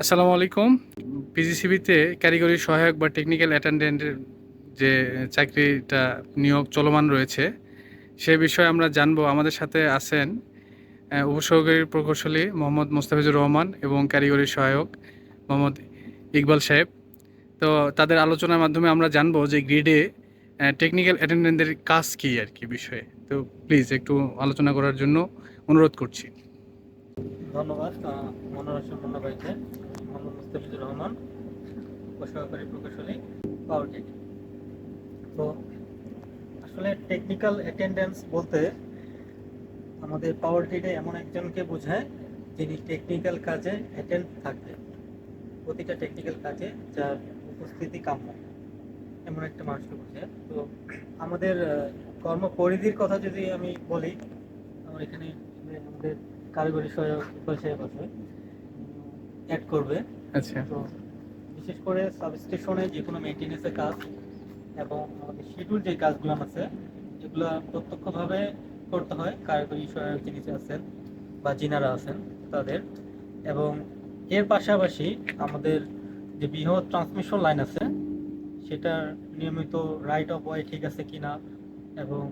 আসসালামু আলাইকুম। পিজিসিবিতে কারিগরি সহায়ক বা টেকনিক্যাল অ্যাটেন্ডেন্টের যে চাকরিটা নিয়োগ চলমান রয়েছে, সে বিষয়ে আমরা জানব। আমাদের সাথে আছেন উপসহকারী প্রকৌশলী মোহাম্মদ মোস্তাফিজুর রহমান এবং কারিগরি সহায়ক মোহাম্মদ ইকবাল সাহেব। তো তাদের আলোচনার মাধ্যমে আমরা জানব যে গ্রিডে টেকনিক্যাল অ্যাটেন্ডেন্টদের কাজ কী আর কি বিষয়ে। তো প্লিজ একটু আলোচনা করার জন্য অনুরোধ করছি। ধন্যবাদ মনোরঞ্জন মুস্তাফিজুর রহমান উপসহকারী প্রকৌশলী পাওয়ার টেক তো আসলে টেকনিক্যাল অ্যাটেন্ডেন্স বলতে আমাদের পাওয়ার টেকে এমন একজনকে বোঝায় যিনি টেকনিক্যাল কাজে অ্যাটেন্ড থাকবে। প্রতিটা টেকনিক্যাল কাজে যার উপস্থিতি কাম্য এমন একটা মানুষকে বোঝায়। তো আমাদের আহ, কর্মপরিধির কথা যদি আমি বলি আমার এখানে আমাদের কারিগরি সহায়ক সাহেব আছে। অ্যাড করবে। আচ্ছা। তো বিশেষ করে সাবস্টেশনে যে কোনো মেনটেন্যান্সের কাজ এবং শিডিউল যে কাজগুলো আছে এগুলো প্রত্যক্ষভাবে করতে হয়। কারিগরি সহায়ক যিনি আছেন বা যিনারা আছেন তাদের। এবং এর পাশাপাশি আমাদের যে বৃহৎ ট্রান্সমিশন লাইন আছে সেটার নিয়মিত রাইট অফ ওয়ে ঠিক আছে কিনা এবং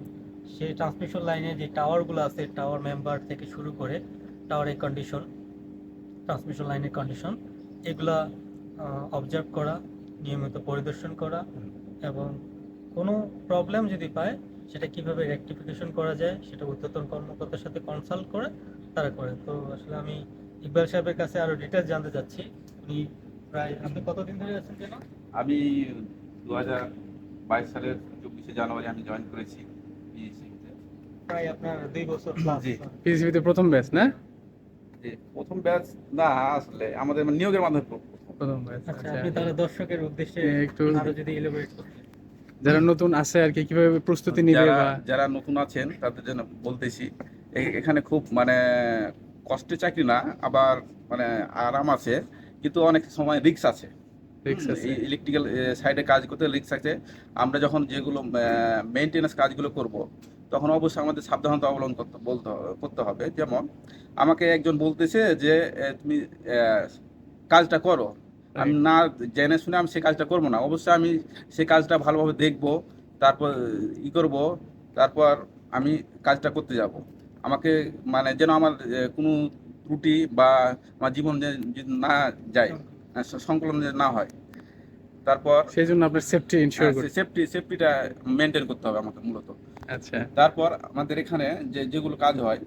সেই ট্রান্সমিশন লাইনে যে টাওয়ারগুলো আছে টাওয়ার মেম্বার থেকে শুরু করে টাওয়ারের কন্ডিশন ট্রান্সমিশন লাইনের কন্ডিশন এগুলা অবজার্ভ করা নিয়মিত পরিদর্শন করা এবং কোনো প্রবলেম যদি পায় সেটা কীভাবে রেকটিফিকেশন করা যায় সেটা ঊর্ধ্বতন কর্মকর্তার সাথে কনসাল্ট করে তারা করে। তো আসলে আমি ইকবাল সাহেবের কাছে আরও ডিটেলস জানতে চাচ্ছি। উনি প্রায় আপনি কতদিন ধরে আছেন যেন আমি দু হাজার বাইশ সালের চব্বিশে জানুয়ারি আমি জয়েন করেছি। প্রায় আপনার দুই বছর প্লাস জি। পিজিসিবিতে প্রথম ব্যাচ না? প্রথম ব্যাচ না আসলে আমাদের মানে নিয়োগের মাধ্যমে প্রথম। ব্যাচ আচ্ছা আপনি তাহলে দর্শকের উদ্দেশ্যে একটু আরও যদি করতেন। যারা নতুন আছে আর কি কীভাবে প্রস্তুতি নিবে বা যারা নতুন আছেন তাদের জন্য বলতেছি এখানে খুব মানে কষ্টের চাকরি না আবার মানে আরাম আছে কিন্তু অনেক সময় রিক্স আছে। ইলেকট্রিক্যাল সাইডে কাজ করতে রিক্স আছে। আমরা যখন যেগুলো মেনটেন্যান্স কাজগুলো করব তখন অবশ্যই আমাদের সাবধানতা অবলম্বন করতে বলতে হবে করতে হবে। যেমন আমাকে একজন বলতেছে যে তুমি কাজটা করো। আমি না জেনে শুনে আমি সেই কাজটা করব না। অবশ্যই আমি সে কাজটা ভালোভাবে দেখব তারপর ই করব তারপর আমি কাজটা করতে যাব। আমাকে মানে যেন আমার কোনো ত্রুটি বা আমার জীবন না যায় সংকলন না হয় তারপর সেই জন্য আপনার সেফটি সেফটি সেফটিটা মেনটেন করতে হবে আমাকে মূলত। আচ্ছা। তারপর আমাদের এখানে যে যেগুলো কাজ হয়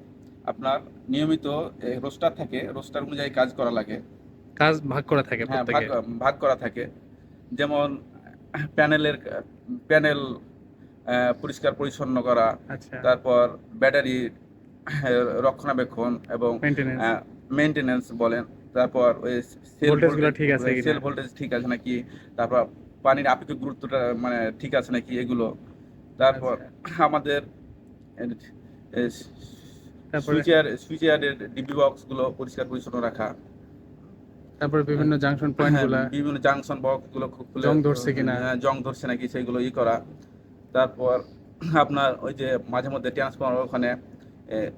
আপনার নিয়মিত রোস্টার থাকে রোস্টার অনুযায়ী কাজ করা লাগে। কাজ ভাগ করা থাকে হ্যাঁ ভাগ করা থাকে। যেমন প্যানেলের প্যানেল পরিষ্কার পরিচ্ছন্ন করা আচ্ছা। তারপর ব্যাটারি রক্ষণাবেক্ষণ এবং মেইনটেনেন্স মেনটেনেন্স বলেন তারপর সেল Voltage ঠিক আছে? সেল ভোল্টেজ ঠিক আছে নাকি? তারপর পানির আপেক্ষিক গুরুত্বটা মানে ঠিক আছে নাকি এগুলো তারপর আচ্ছা। আমাদের সুইচার সুইচারের ডিবি বক্সগুলো পরিষ্কার পরিচ্ছন্ন রাখা। তারপরে বিভিন্ন জাংশন হ্যাঁ, বিভিন্ন জাংশন খুব- জং ধরছে কিনা? হ্যাঁ, জং ধরছে নাকি সেগুলো ই করা। তারপর আপনার ওই যে মাঝে মধ্যে ট্রান্সফর্মার ওখানে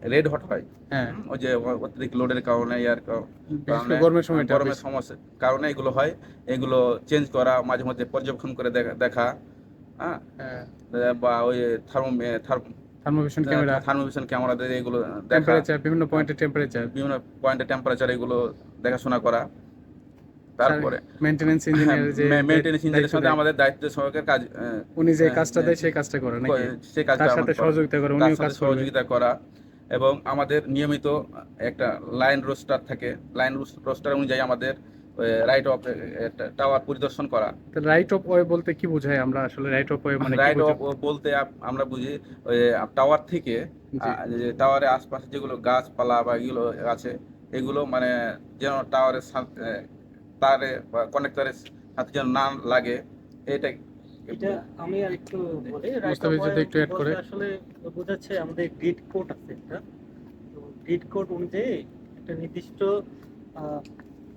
রেড হট হয়। হ্যাঁ। ওই যে অতিরিক্ত লোডের কারণে ইয়ার কারণে গরমের সময়টা গরমের সমস্যা কারণে এগুলো হয়। এগুলো চেঞ্জ করা মাঝে মধ্যে পর্যবেক্ষণ করে দেখা। হ্যাঁ। হ্যাঁ। বা ওই thermo thermovision camera thermovision camera দিয়ে এগুলো টেম্পারেচার বিভিন্ন পয়েন্টের টেম্পারেচার বিভিন্ন পয়েন্টে টেম্পারেচার এগুলো দেখাশোনা করা। তারপরে মেইনটেনেন্স ইঞ্জিনিয়ার যে মেইনটেনেন্স ইঞ্জিনিয়ারের সাথে আমাদের দায়িত্ব সহকারে কাজ উনি যে হ্যাঁ, কাজটা দেয় সেই কাজটা করে নাকি? সেই কাজটা তার সাথে সহযোগিতা করে উনিও কাজ সহযোগিতা করা এবং আমাদের নিয়মিত একটা লাইন রোস্টার থাকে। লাইন রোস্টার অনুযায়ী আমাদের রাইট অফ টাওয়ার পরিদর্শন করা। রাইট অফ ওয়ে বলতে কি বোঝায় আমরা আসলে? রাইট অফ ওয়ে মানে রাইট অফ বলতে আপ- আমরা বুঝি টাওয়ার থেকে জি। টাওয়ারের আশপাশে যেগুলো গাছপালা বা এগুলো আছে এগুলো মানে যেন টাওয়ারের সাথে তারে বা কনেক্টরের সাথে যেন না লাগে এটাই। এটা আমি আর একটু বলি একটু add করে। আসলে বোঝাচ্ছে আমাদের গ্রিড কোড আছে একটা। তো গ্রিড কোড অনুযায়ী একটা নির্দিষ্ট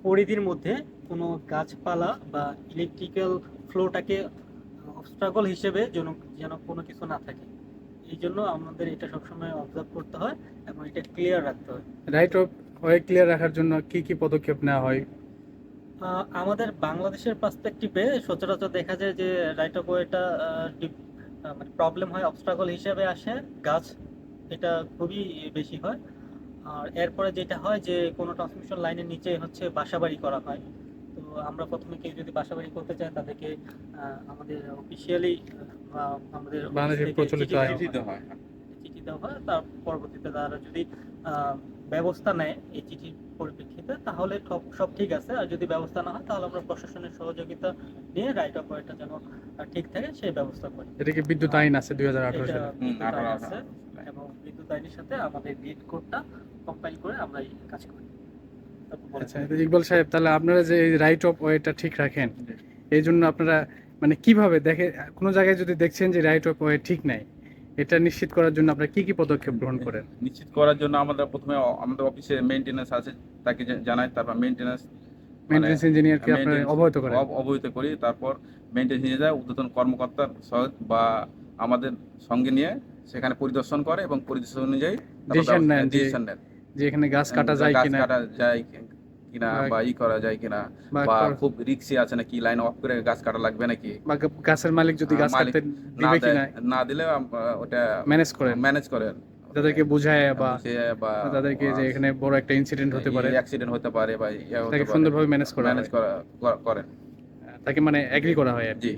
পরিধির মধ্যে কোনো গাছপালা বা ইলেকট্রিক্যাল ফ্লোটাকে অবস্ট্রাগল হিসেবে যেন যেন কোনো কিছু না থাকে। এই জন্য আমাদের এটা সবসময় অবজার্ভ করতে হয় এবং এটা ক্লিয়ার রাখতে হয়। রাইট অফ ওয়ে ক্লিয়ার রাখার জন্য কি কি পদক্ষেপ নেওয়া হয়? আমাদের বাংলাদেশের পার্সপেক্টিভে সচরাচর দেখা যায় যে রাইট অফ ওয়েটা মানে প্রবলেম হয় অবস্ট্রাগল হিসেবে আসে। গাছ এটা খুবই বেশি হয়। আর এরপরে যেটা হয় যে কোনো ট্রান্সমিশন লাইনের নিচে হচ্ছে বাসাবাড়ি করা হয়। তো আমরা প্রথমে কেউ যদি বাসাবাড়ি করতে চায় তাদেরকে আমাদের অফিসিয়ালি আমাদের বাংলাদেশে প্রচলিত চিঠি দেওয়া হয়। হয় তার পরবর্তীতে তারা যদি ব্যবস্থা নেয় এই চিঠির পরিপ্রেক্ষিতে তাহলে সব সব ঠিক আছে। আর যদি ব্যবস্থা না হয় তাহলে আমরা প্রশাসনের সহযোগিতা নিয়ে রাইট অফ ওয়েটা যেন ঠিক থাকে সেই ব্যবস্থা করি। এটা কি বিদ্যুৎ আইন আছে দুই হাজার আঠারো সালে? আছে এবং বিদ্যুৎ আইনের সাথে আমাদের গ্রিড কোডটা কম্পাইল করে আমরা এই কাজ করি। আচ্ছা ইকবাল সাহেব তাহলে আপনারা যে রাইট অফ ওয়েটা ঠিক রাখেন এই জন্য আপনারা মানে কীভাবে দেখে কোনো জায়গায় যদি দেখছেন যে রাইট অফ ওয়ে ঠিক নাই এটা নিশ্চিত করার জন্য আপনারা কি কি পদক্ষেপ গ্রহণ করেন? নিশ্চিত করার জন্য আমাদের প্রথমে আমাদের অফিসে মেইনটেনেন্স আছে তাকে জানাই তারপর মেইনটেনেন্স মেইনটেন্স ইঞ্জিনিয়ারকে আপনারা অবহিত করেন। অবহিত করি তারপর মেইনটেনেন্স নিয়ে যায় উদ্বোধন কর্মকর্তার সহ বা আমাদের সঙ্গে নিয়ে সেখানে পরিদর্শন করে এবং পরিদর্শন অনুযায়ী ডিসিশন নেন। যে এখানে গাছ কাটা যায় কিনা। কাটা যায় কিনা বা- ই করা যায় কিনা। বা খুব রিক্সি আছে নাকি লাইন অফ করে গাছ কাটা লাগবে নাকি? বা গাছের মালিক যদি গাছ কাটতে দিবে কিনা। না দিলে ওটা ম্যানেজ করেন ম্যানেজ করেন তাদেরকে বুঝায় বা তাদেরকে যে এখানে বড় একটা ইনসিডেন্ট হতে পারে। অ্যাক্সিডেন্ট হতে পারে বা তাকে সুন্দরভাবে ম্যানেজ করা ম্যানেজ করা করা- করেন। তাকে মানে এগ্রি করা হয়। জি।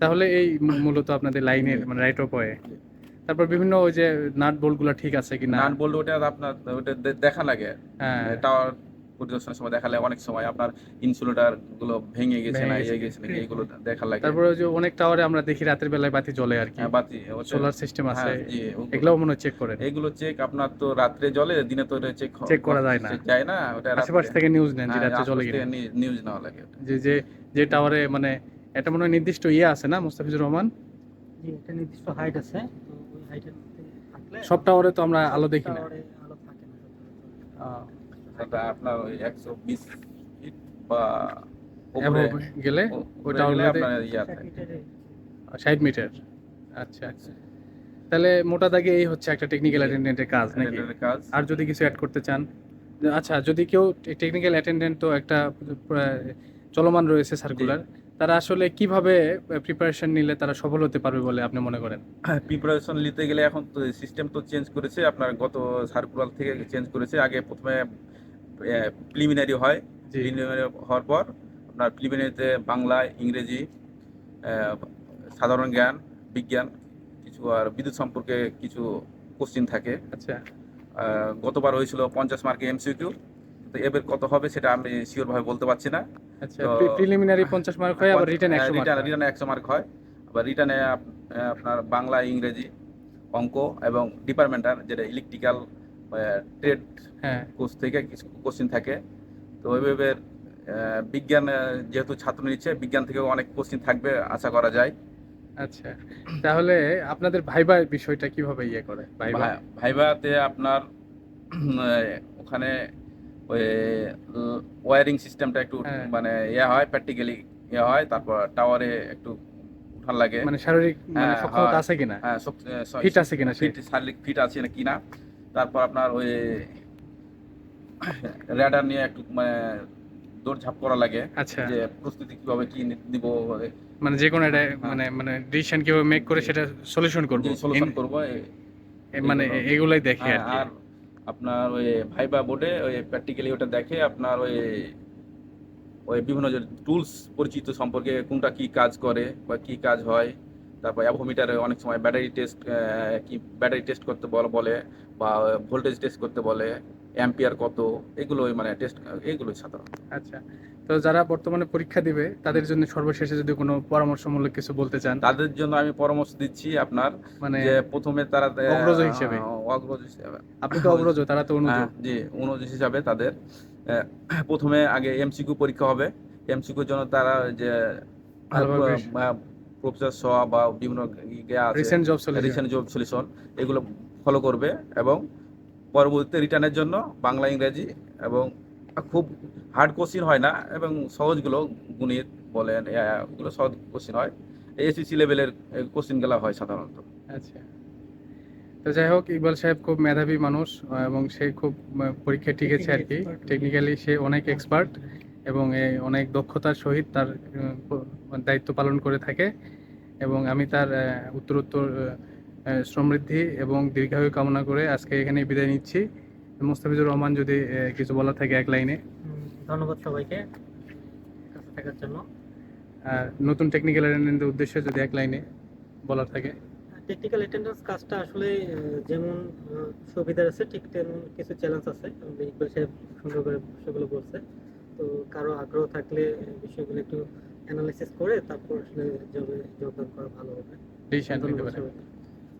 তাহলে এই মূলত আপনাদের লাইনের মানে রাইট অফ ওয়ে তারপর বিভিন্ন ওই যে নাট বোল্টগুলো ঠিক আছে কিনা? নাট বলতে ওটা আপনার ওটা দেখা লাগে। হ্যাঁ। টাওয়ার পরিদর্শনের সময় দেখালে অনেক সময় আপনার ইনসুলেটরগুলো ভেঙে গেছে না ইয়ে গেছে। গেছে নাকি এইগুলো দেখা লাগে। তারপরে ওই যে অনেক টাওয়ারে আমরা দেখি রাতের বেলায় বাতি জ্বলে আর কি। হ্যাঁ, বাতি সোলার সিস্টেম আছে। হ্যাঁ, এগুলোও মনে চেক করেন। এগুলো চেক আপনার তো রাত্রে জলে দিনে তো চেক চেক করা যায় না। যায় না ওটা আশেপাশ থেকে নিউজ নেন যে হ্যাঁ, রাতে জ্বলে কিনা। নিউজ নেওয়া লাগে যে যে যে টাওয়ারে মানে এটা মনে হয় নির্দিষ্ট ইয়ে আছে না মুস্তাফিজুর রহমান? জি একটা নির্দিষ্ট হাইট আছে। সব টাওয়ারে তো আমরা আলো দেখি না। আপনার ওই একশো বিশ ফিট বা গেলে ও- ওই উপরে টাওয়ার ইয়া ষাট থাকে। মিটারে- আচ্ছা আচ্ছা। তাহলে মোটা দাগে এই হচ্ছে একটা টেকনিক্যাল অ্যাটেন্ডেন্টের কাজ নাকি? কাজ। আর যদি কিছু অ্যাড করতে চান আচ্ছা যদি কেউ টেকনিক্যাল অ্যাটেন্ডেন্ট তো একটা প্রায় চলমান রয়েছে সার্কুলার তারা আসলে কীভাবে প্রিপারেশন নিলে তারা সফল হতে পারবে বলে আপনি মনে করেন? প্রিপারেশন নিতে গেলে এখন তো সিস্টেম তো চেঞ্জ করেছে। আপনার গত সার্কুলার থেকে চেঞ্জ করেছে। আগে প্রথমে প্রিলিমিনারি হয়। প্রিলিমিনারি হওয়ার পর আপনার প্রিলিমিনারিতে বাংলা ইংরেজি সাধারণ জ্ঞান বিজ্ঞান কিছু আর বিদ্যুৎ সম্পর্কে কিছু কোশ্চিন থাকে। আচ্ছা। গতবার হয়েছিল পঞ্চাশ মার্কে এমসিকিউ তো এবার কত হবে সেটা আমি শিওর ভাবে বলতে পারছি না। আচ্ছা প্রিলিমিনারি পঞ্চাশ মার্ক হয় আবার রিটার্ন একশো মার্ক রিটার্নে একশো মার্ক হয়। আবার রিটার্নে আপনার বাংলা ইংরেজি অঙ্ক এবং ডিপার্টমেন্টাল যেটা ইলেকট্রিক্যাল ট্রেড হ্যাঁ। কোর্স থেকে কিছু কোশ্চিন থাকে। তো ওইভাবে বিজ্ঞান যেহেতু ছাত্র নিচ্ছে বিজ্ঞান থেকেও অনেক কোশ্চিন থাকবে আশা করা যায়। আচ্ছা তাহলে আপনাদের ভাইবা বিষয়টা কীভাবে ইয়ে করে? ভাইবা ভাই- ভাইভাতে আপনার ওখানে ওই ওয়ারিং সিস্টেমটা একটু হ্যাঁ। মানে ইয়ে হয় প্র্যাকটিক্যালি ইয়ে হয় তারপর টাওয়ারে একটু উঠান লাগে। মানে শারীরিক মানে হ্যাঁ, সক্ষমতা আছে কিনা? হ্যাঁ ফিট আছে কিনা ফিট শারীরিক ফিট আছে না কিনা? তারপর আপনার ওই র্যাডার নিয়ে একটু মানে দৌড়ঝাঁপ করা লাগে। আচ্ছা। যে প্রস্তুতি কীভাবে কি নিব মানে যে কোনো একটা হ্যাঁ। মানে মানে ডিসিশন কীভাবে মেক করে সেটা সলিউশন করব সলিউশন করব মানে এগুলাই দেখে আর আপনার ওই ভাইবা বোর্ডে ওই প্র্যাকটিক্যালি ওটা দেখে আপনার ওই ওই বিভিন্ন যে টুলস পরিচিত সম্পর্কে কোনটা কি কাজ করে বা কি কাজ হয়। তারপর অ্যাভোমিটারে অনেক সময় ব্যাটারি টেস্ট কি ব্যাটারি টেস্ট করতে বলে বা ভোল্টেজ টেস্ট করতে বলে। অ্যাম্পিয়ার কত এগুলো মানে টেস্ট এগুলো সাধারণ। আচ্ছা তো যারা বর্তমানে পরীক্ষা দিবে তাদের জন্য সর্বশেষে যদি কোনো পরামর্শমূলক কিছু বলতে চান। তাদের জন্য আমি পরামর্শ দিচ্ছি আপনার মানে যে প্রথমে তারা অগ্রজ হিসেবে। অগ্রজ হিসেবে। আপনি তো অগ্রজ তারা তো অনুজ। হ্যাঁ, জি অনুজ হিসাবে তাদের প্রথমে আগে এমসিকিউ পরীক্ষা হবে। এমসিকিউর জন্য তারা যে প্রফেসর স বা বিভিন্ন রিসেন্ট জব সলিউশন এগুলো ফলো করবে এবং পরবর্তীতে রিটার্নের জন্য বাংলা ইংরেজি এবং খুব হার্ড কোশ্চিন হয় না এবং সহজগুলো গণিত বলেন এগুলো সহজ কোশ্চিন হয়। এসিসি লেভেলের কোশ্চিনগুলো হয় সাধারণত। আচ্ছা। তো যাই হোক ইকবাল সাহেব খুব মেধাবী মানুষ এবং সে খুব আহ, পরীক্ষায় টিকেছে আর কি। টেকনিক্যালি সে অনেক এক্সপার্ট এবং এ অনেক দক্ষতার সহিত তার দায়িত্ব পালন করে থাকে। এবং আমি তার উত্তরোত্তর সমৃদ্ধি এবং দীর্ঘায়ু কামনা করে আজকে এখানে বিদায় নিচ্ছি। মোস্তাফিজুর রহমান যদি কিছু বলা থাকে এক লাইনে। ধন্যবাদ সবাইকে কাছে থাকার জন্য। আর নতুন টেকনিক্যাল অ্যাটেন্ডেন্টের উদ্দেশ্যে যদি এক লাইনে বলার থাকে। টেকনিক্যাল অ্যাটেন্ডেন্স কাজটা আসলে যেমন সুবিধা আছে ঠিক তেমন কিছু চ্যালেঞ্জ আছে। ইকবাল সাহেব সুন্দর করে বিষয়গুলো বলছে। তো কারও আগ্রহ থাকলে বিষয়গুলো একটু অ্যানালাইসিস করে তারপর আসলে জবে যোগদান করা ভালো হবে।